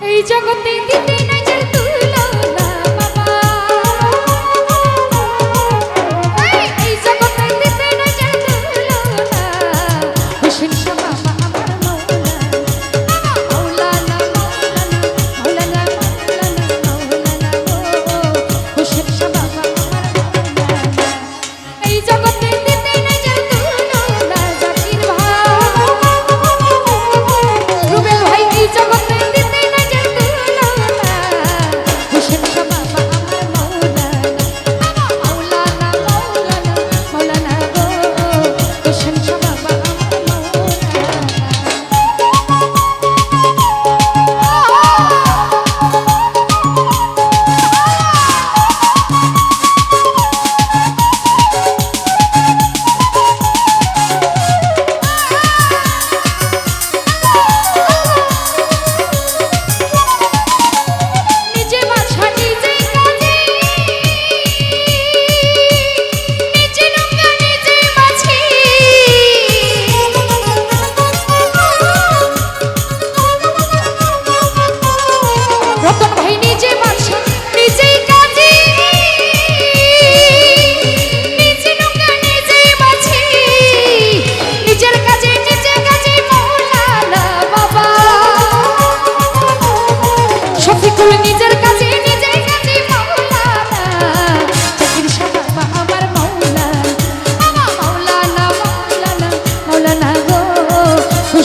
এই জগতে দিতে না যে তুই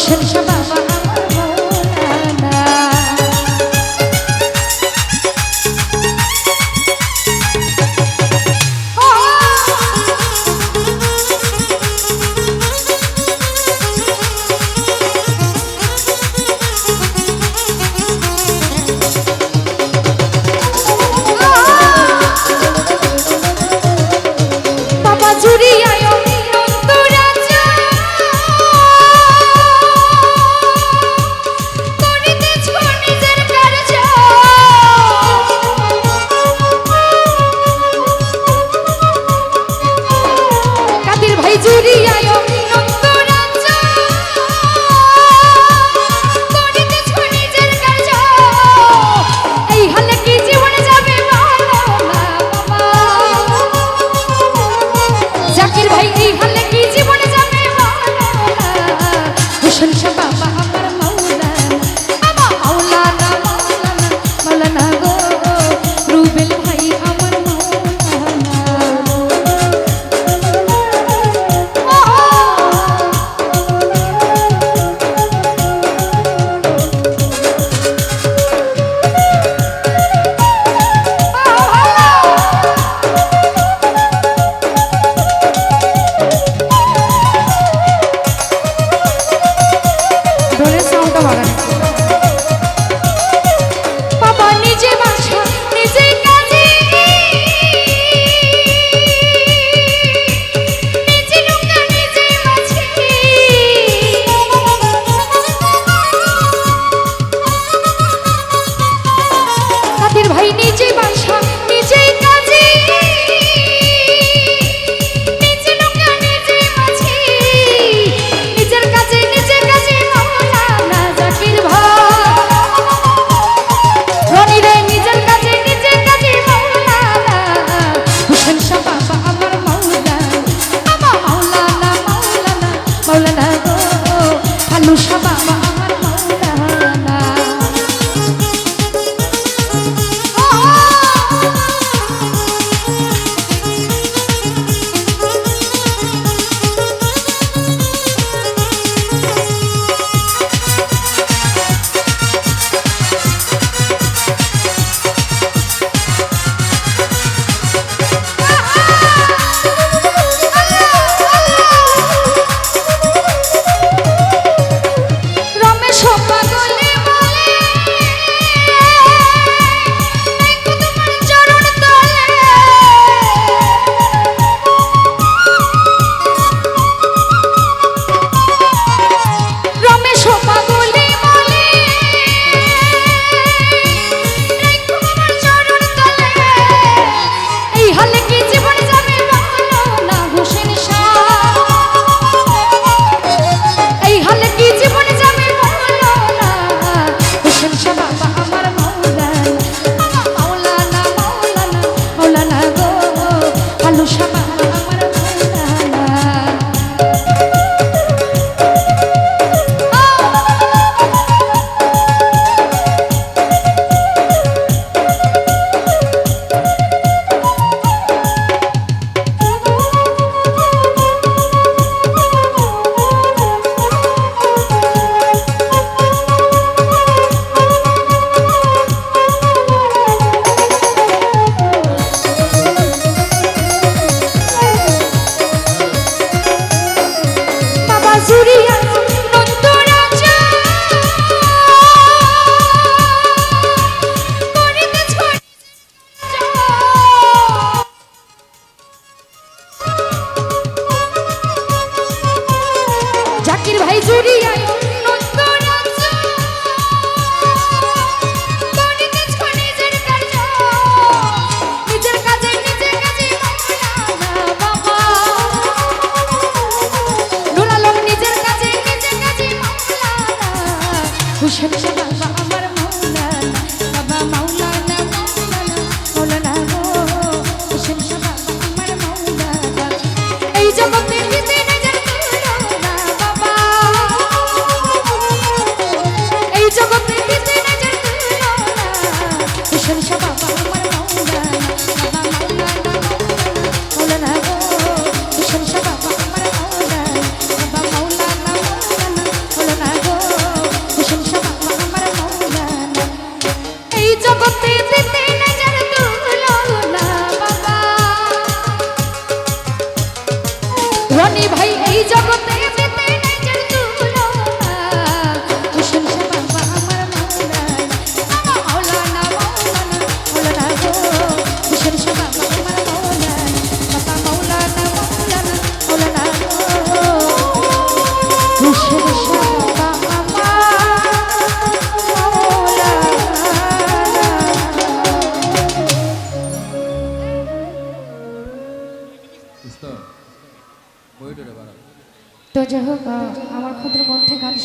শের বাবা বাবা জুড়িয়া need you. শাহ বাবা যাই হোক আমার ক্ষুদ্র কণ্ঠে গান